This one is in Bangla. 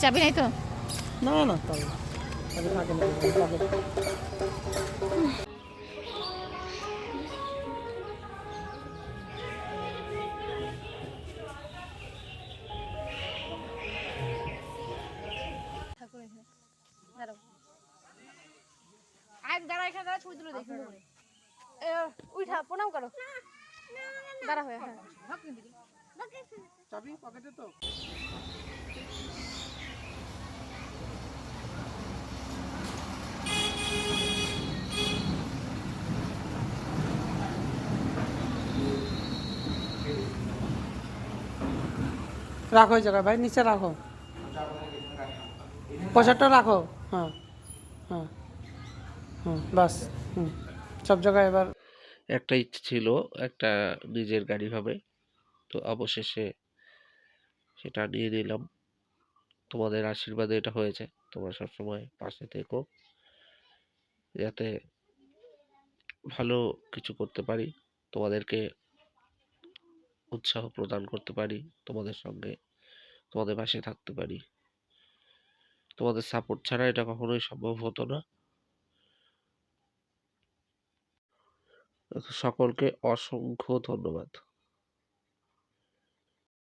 চাবি নাই তো? না না দাঁড়া এখানে দাঁড়া ছবি তুলে দেখি। উঠা প্রণাম করো। দাঁড়া হয়ে হ্যাঁ। চাবি পকেটে তো? রাখো ওই জায়গায়, ভাই, নিচে রাখো। পয়সাটা রাখো। হ্যাঁ হ্যাঁ হুম, বাস, হুম, সব জায়গায় এবার একটা ইচ্ছে ছিল, একটা নিজের গাড়ি হবে তো অবশেষে সেটা নিয়ে নিলাম। তোমাদের আশীর্বাদে এটা হয়েছে। তোমরা সবসময় পাশে থেকো, যাতে ভালো কিছু করতে পারি। তোমাদেরকে উৎসাহ প্রদান করতে পারি, তোমাদের সঙ্গে, তোমাদের পাশে থাকতে পারি। তোমাদের সাপোর্ট ছাড়া এটা কখনোই সম্ভব হতো না। সকলকে অসংখ্য ধন্যবাদ।